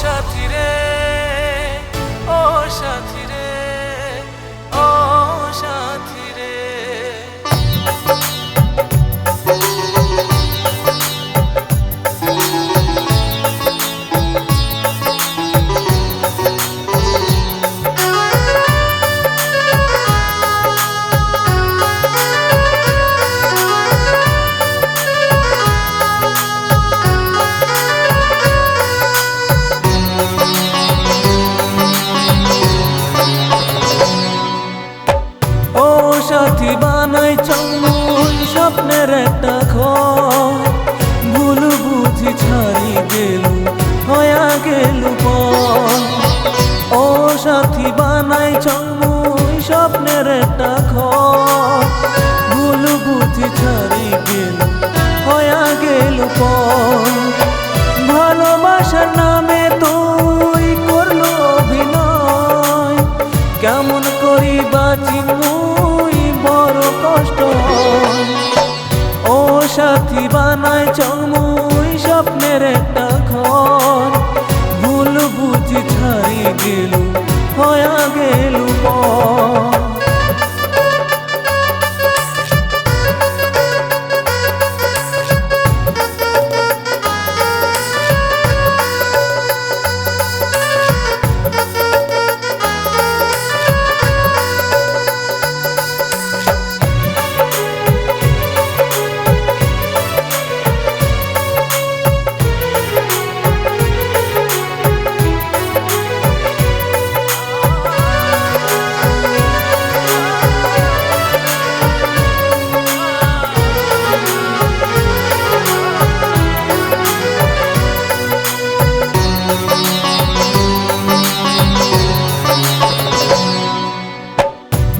সাথী রে। স্বপ্নের একটা ঘর। ভুল বুঝি ছাড়ি গেল হয়া গেল ও সাথী বানাই চমুন বানায় চমুই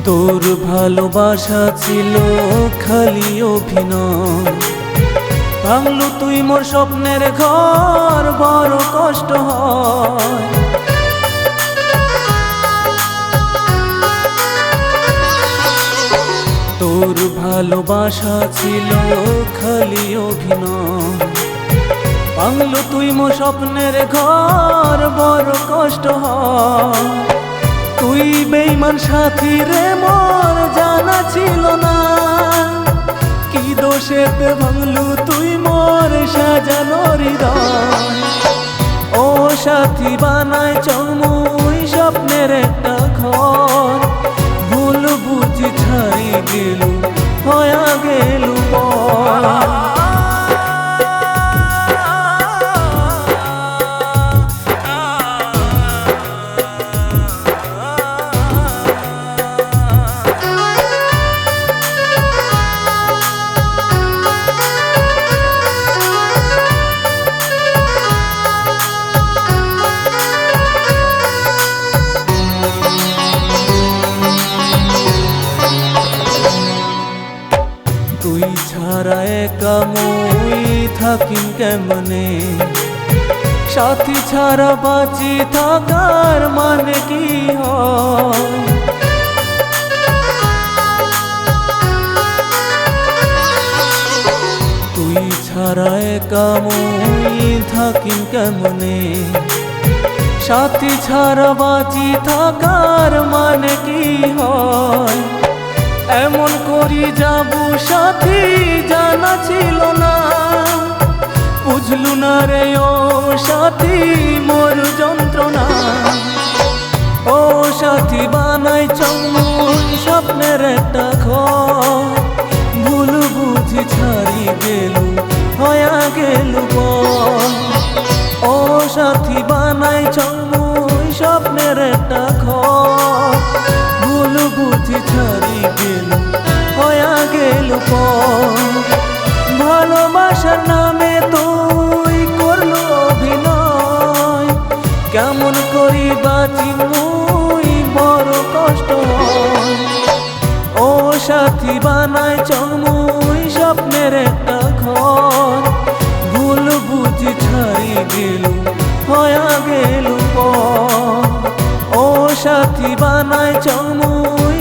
তোর ভালোবাসা ছিল খালি অভিনয়। ভাঙলু তুই মোর স্বপ্নের ঘর, বড় কষ্ট হয়। তোর ভালোবাসা ছিল খালি অভিনয়। ভাঙলু তুই মো স্বপ্নের ঘর, বড় কষ্ট হয়। তুই বেইমান সাথী রে মোর জানা ছিল না। কি দোষেতে ভাঙলু তুই মোর সাজানো হৃদয়? ও সাথী বানায় চমুই স্বপ্নের একা মই থাকিম কেমনে? সাথী ছাড়া বাঁচি থাকার মানে কি হয়? তুই ছাড়া একা থাকিম কেমনে? সাথী ছাড়া বাঁচি থাকার মানে কি হয়? এমন করি যাব সাথী, জানা ছিল না। বুঝলু না রে ও সাথী, মোর যন্ত্রণা। ও সাথী, বানাই চমুন স্বপ্নের একটা ঘর। ভুল বুঝি ছাড়ি গেল, হয়া গেল। ও সাথী, বানাই চমুই ভালোবাসার নামে তুই করল অভিনয়। কেমন করি বাঁচি মুই, বড় কষ্ট ও সাথী বানায় চমুই স্বপ্নের একটা ঘর। ভুল বুঝি ছাড়ি গেল, হয়া গেল। ও সাথী বানায় চমুই